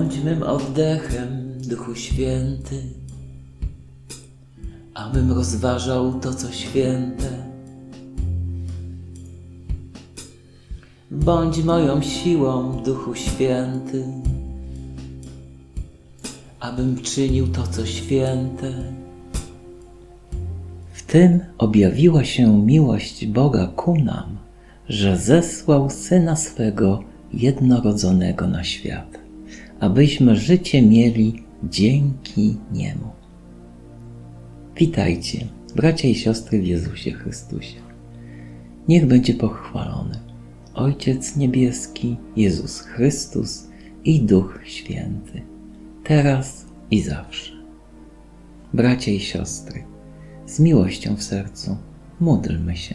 Bądź mym oddechem, Duchu Święty, abym rozważał to, co święte. Bądź moją siłą, Duchu Święty, abym czynił to, co święte. W tym objawiła się miłość Boga ku nam, że zesłał Syna swego jednorodzonego na świat, abyśmy życie mieli dzięki Niemu. Witajcie, bracia i siostry w Jezusie Chrystusie. Niech będzie pochwalony Ojciec Niebieski, Jezus Chrystus i Duch Święty, teraz i zawsze. Bracia i siostry, z miłością w sercu módlmy się.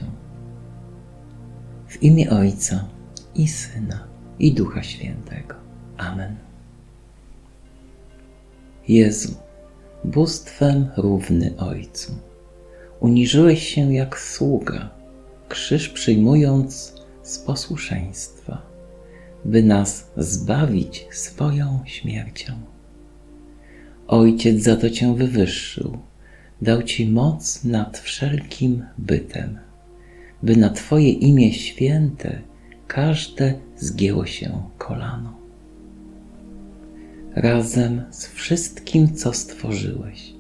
W imię Ojca i Syna i Ducha Świętego. Amen. Jezu, bóstwem równy Ojcu, uniżyłeś się jak sługa, krzyż przyjmując z posłuszeństwa, by nas zbawić swoją śmiercią. Ojciec za to Cię wywyższył, dał Ci moc nad wszelkim bytem, by na Twoje imię święte każde zgięło się kolano. Razem z wszystkim, co stworzyłeś,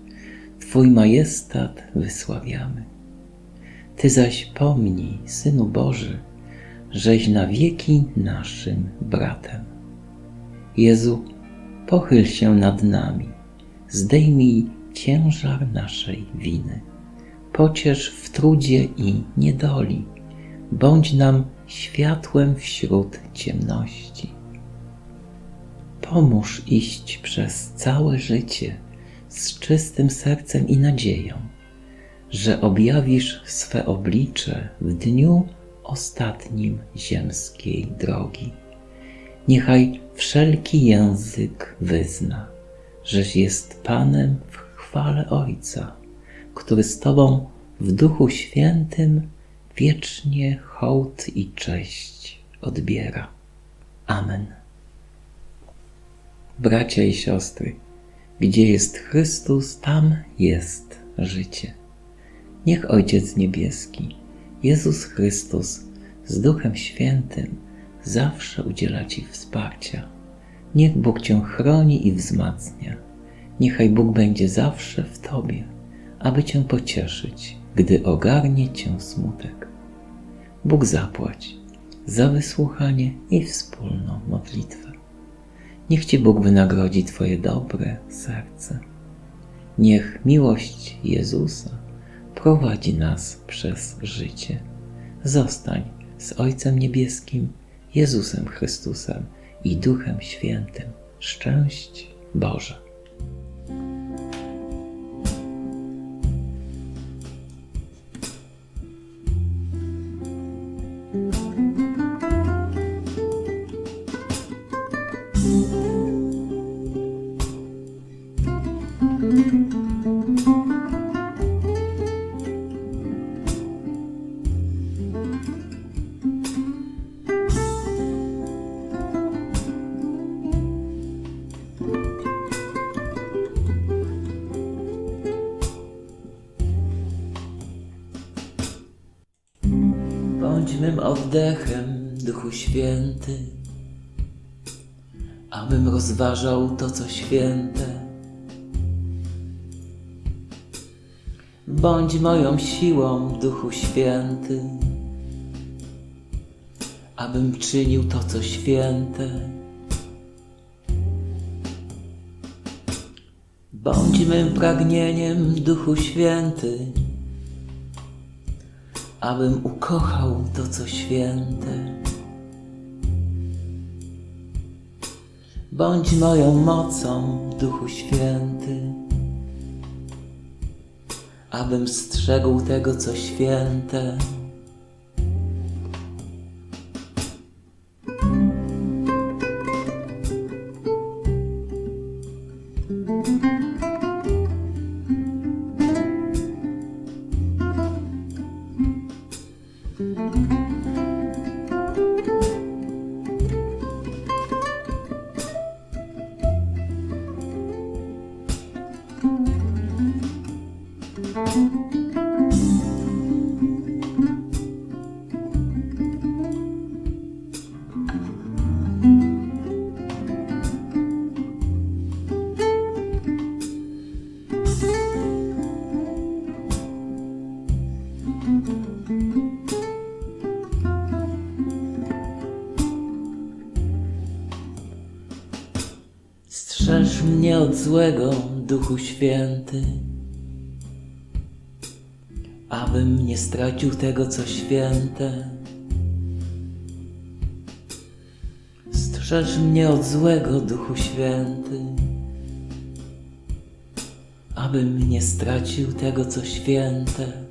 Twój majestat wysławiamy. Ty zaś pomnij, Synu Boży, żeś na wieki naszym bratem. Jezu, pochyl się nad nami, zdejmij ciężar naszej winy. Pociesz w trudzie i niedoli, bądź nam światłem wśród ciemności. Pomóż iść przez całe życie z czystym sercem i nadzieją, że objawisz swe oblicze w dniu ostatnim ziemskiej drogi. Niechaj wszelki język wyzna, żeś jest Panem w chwale Ojca, który z Tobą w Duchu Świętym wiecznie hołd i cześć odbiera. Amen. Bracia i siostry, gdzie jest Chrystus, tam jest życie. Niech Ojciec Niebieski, Jezus Chrystus z Duchem Świętym zawsze udziela Ci wsparcia. Niech Bóg Cię chroni i wzmacnia. Niechaj Bóg będzie zawsze w Tobie, aby Cię pocieszyć, gdy ogarnie Cię smutek. Bóg zapłać za wysłuchanie i wspólną modlitwę. Niech Ci Bóg wynagrodzi Twoje dobre serce. Niech miłość Jezusa prowadzi nas przez życie. Zostań z Ojcem Niebieskim, Jezusem Chrystusem i Duchem Świętym. Szczęść Boże. Mym oddechem, Duchu Święty, abym rozważał to, co święte. Bądź moją siłą, Duchu Święty, abym czynił to, co święte. Bądź mym pragnieniem, Duchu Święty, abym ukochał to, co święte. Bądź moją mocą, Duchu Święty, abym strzegł tego, co święte. Strzeż mnie od złego, Duchu Święty, abym nie stracił tego, co święte. Strzeż mnie od złego, Duchu Święty, abym nie stracił tego, co święte.